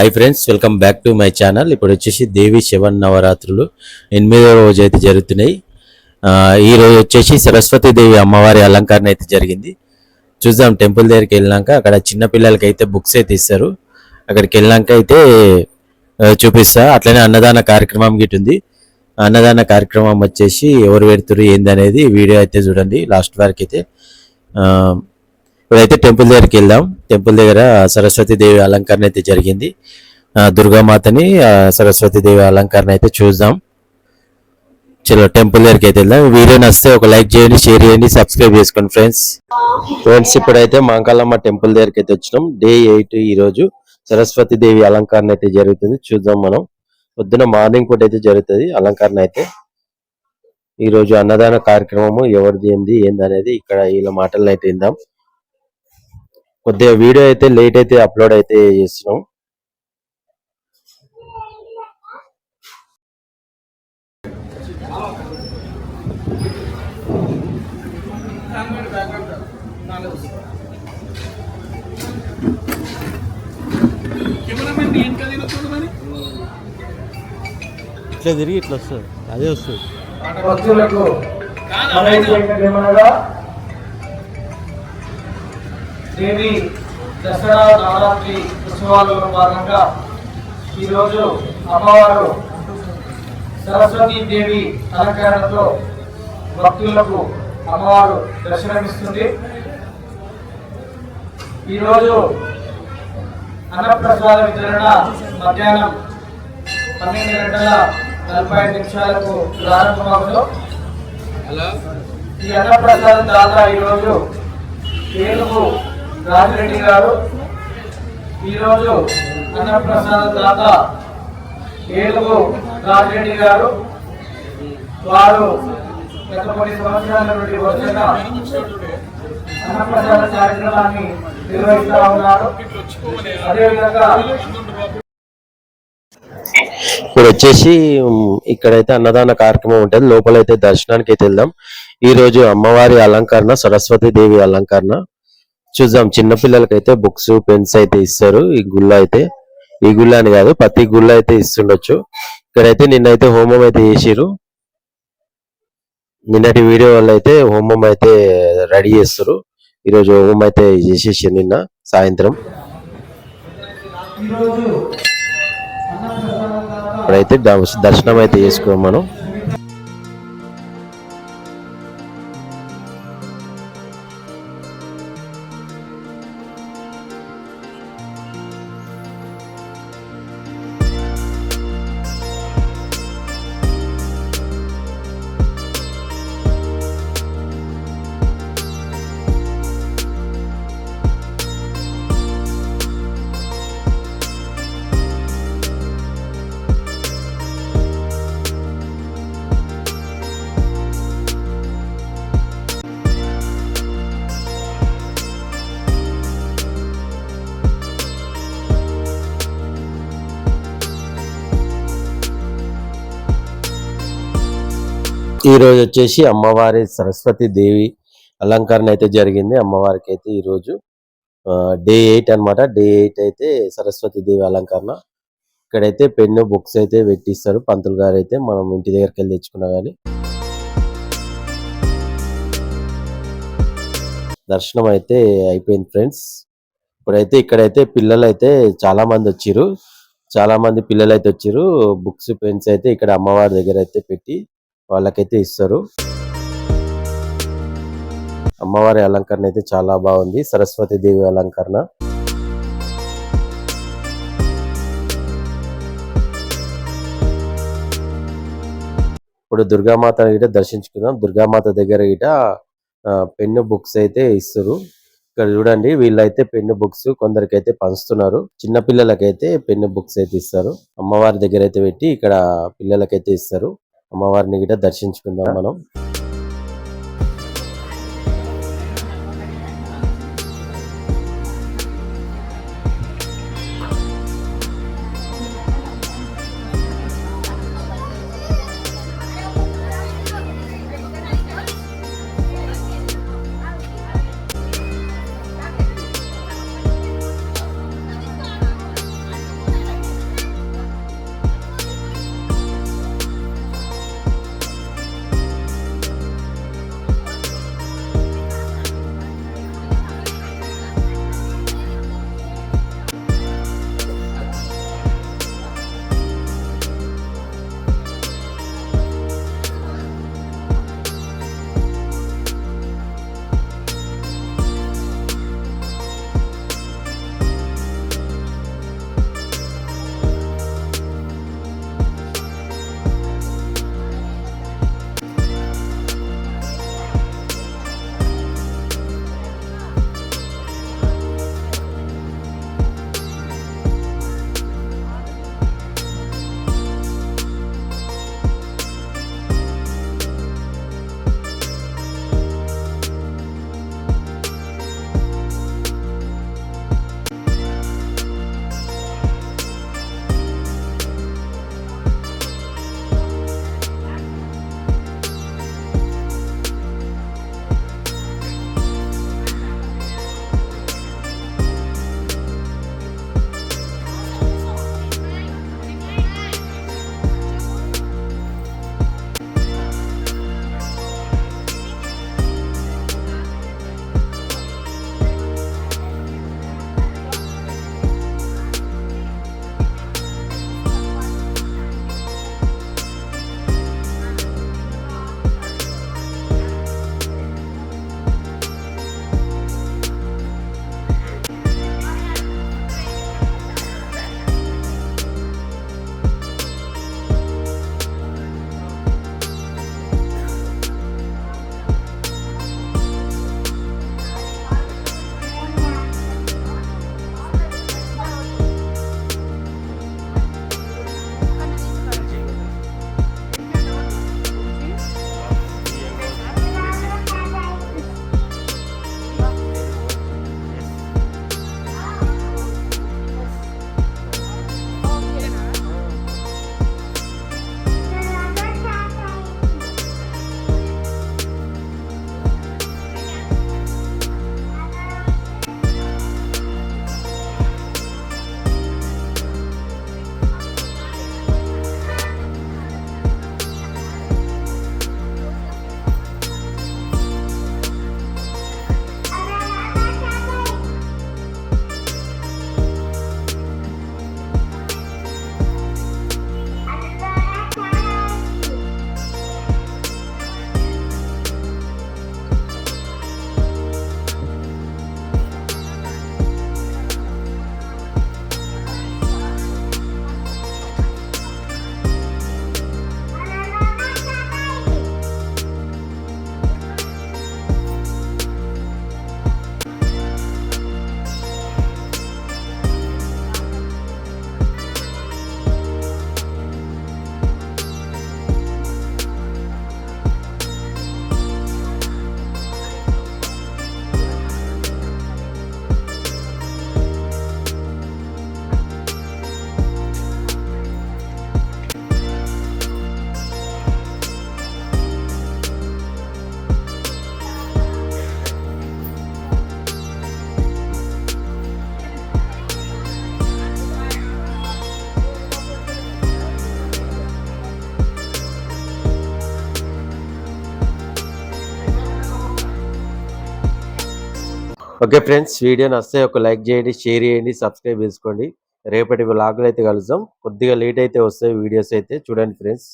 Hi friends welcome back to my channel ఇప్పుడు వచ్చేసి దేవి శివన్ నవరాత్రులు. ఎనిమిదో రోజు అయితే జరుగుతున్నాయి ఈ రోజు వచ్చేసి సరస్వతి దేవి అమ్మవారి అలంకరణ అయితే జరిగింది. చూద్దాం టెంపుల్ దగ్గరికి వెళ్ళినాక అక్కడ చిన్నపిల్లలకి అయితే బుక్స్ అయితే ఇస్తారు. అక్కడికి వెళ్ళినాక అయితే చూపిస్తా. అట్లనే అన్నదాన కార్యక్రమం గిట్ ఉంది. అన్నదాన కార్యక్రమం వచ్చేసి ఎవరు పెడుతురు ఏంది అనేది వీడియో అయితే చూడండి. లాస్ట్ వరకు అయితే ఇప్పుడైతే టెంపుల్ దగ్గరికి వెళ్దాం. టెంపుల్ దగ్గర సరస్వతి దేవి అలంకరణ అయితే జరిగింది. దుర్గామాతని సరస్వతి దేవి అలంకరణ అయితే చూద్దాం. చలో టెంపుల్ దగ్గరికి అయితే వెళ్దాం. వీడియో నచ్చితే ఒక లైక్ చేయండి షేర్ చేయండి సబ్స్క్రైబ్ చేసుకోండి ఫ్రెండ్స్. ఫ్రెండ్స్ ఇప్పుడైతే మాంకాలమ్మ టెంపుల్ దగ్గరికి అయితే వచ్చినాం. డే ఎయిట్ ఈరోజు సరస్వతి దేవి అలంకరణ అయితే జరుగుతుంది. చూద్దాం మనం. పొద్దున మార్నింగ్ పూట అయితే జరుగుతుంది అలంకరణ అయితే. ఈరోజు అన్నదాన కార్యక్రమము ఎవరిది ఏంది ఏంది అనేది ఇక్కడ వీళ్ళ మాటలను అయితే విందాం. కొద్దిగా వీడియో అయితే లేట్ అయితే అప్లోడ్ అయితే చేస్తున్నాం. ఇట్లా తిరిగి ఇట్లా వస్తుంది. అదే వస్తుంది. దేవి దసరా నవరాత్రి ఉత్సవాలలో భాగంగా ఈరోజు అమ్మవారు సరస్వతీ దేవి అలంకరణతో భక్తులకు అమ్మవారు దర్శనమిస్తుంది. ఈరోజు అన్నప్రసాద వితరణ మధ్యాహ్నం పన్నెండు గంటల నలభై ఐదు నిమిషాలకు ప్రారంభమవును ఈ అన్నప్రసాదం దాత ఈరోజు ఏనుగు రాజిరెడ్డి గారు ఈరోజు అన్నప్రసాద్ దాత ఏలుగు రాజిరెడ్డి గారు వారు గత కొన్ని సంవత్సరాల నుండి వచ్చిన అన్నప్రసాద కార్యక్రమాన్ని నిర్వహిస్తా ఉన్నారు. అదేవిధంగా ఇప్పుడు వచ్చేసి ఇక్కడైతే అన్నదాన కార్యక్రమం ఉంటుంది. లోపలైతే దర్శనానికి అయితే వెళ్దాం. ఈ రోజు అమ్మవారి అలంకరణ సరస్వతి దేవి అలంకరణ. చూద్దాం. చిన్న పిల్లలకైతే బుక్స్ పెన్స్ అయితే ఇస్తారు. ఈ గుళ్ళ అయితే ఈ గుళ్ళ అని కాదు ప్రతి గుళ్ళ అయితే ఇస్తుండొచ్చు. ఇక్కడైతే నిన్నైతే హోమం అయితే చేసిరు నిన్నటి వీడియో వల్ల అయితే హోమం అయితే రెడీ చేస్తారు ఈరోజు హోమం అయితే చేసేసి నిన్న సాయంత్రం. ఇప్పుడైతే దర్శనం అయితే చేసుకోం మనం. ఈ రోజు వచ్చేసి అమ్మవారి సరస్వతి దేవి అలంకరణ అయితే జరిగింది. అమ్మవారికి అయితే ఈ రోజు డే ఎయిట్ అన్నమాట. డే ఎయిట్ అయితే సరస్వతి దేవి అలంకరణ. ఇక్కడైతే పెన్ను బుక్స్ అయితే పెట్టిస్తారు. పంతులు గారు అయితే మనం ఇంటి దగ్గరికి వెళ్ళి తెచ్చుకున్నా కానీ దర్శనం అయితే అయిపోయింది ఫ్రెండ్స్. ఇప్పుడైతే ఇక్కడైతే పిల్లలు అయితే చాలా మంది వచ్చిర్రు. చాలా మంది పిల్లలు అయితే వచ్చారు బుక్స్ పెన్స్ అయితే ఇక్కడ అమ్మవారి దగ్గర అయితే పెట్టి వాళ్ళకైతే ఇస్తారు. అమ్మవారి అలంకరణ అయితే చాలా బాగుంది. సరస్వతి దేవి అలంకరణ. ఇప్పుడు దుర్గామాత గిట దర్శించుకుందాం. దుర్గామాత దగ్గర గిట ఆ, పెన్ను బుక్స్ అయితే ఇస్తారు. ఇక్కడ చూడండి వీళ్ళైతే పెన్ను బుక్స్ కొందరికైతే పంచుతున్నారు. చిన్న పిల్లలకైతే పెన్ను బుక్స్ అయితే ఇస్తారు. అమ్మవారి దగ్గర అయితే పెట్టి ఇక్కడ పిల్లలకైతే ఇస్తారు. అమ్మవారిని గిట దర్శించుకుందాం మనం. ఓకే ఫ్రెండ్స్ వీడియో నచ్చితే ఒక లైక్ చేయండి షేర్ చేయండి సబ్స్క్రైబ్ చేసుకోండి. రేపటి బ్లాగులు అయితే కలుద్దాం. కొద్దిగా లేట్ అయితే వస్తాయి వీడియోస్ అయితే. చూడండి ఫ్రెండ్స్.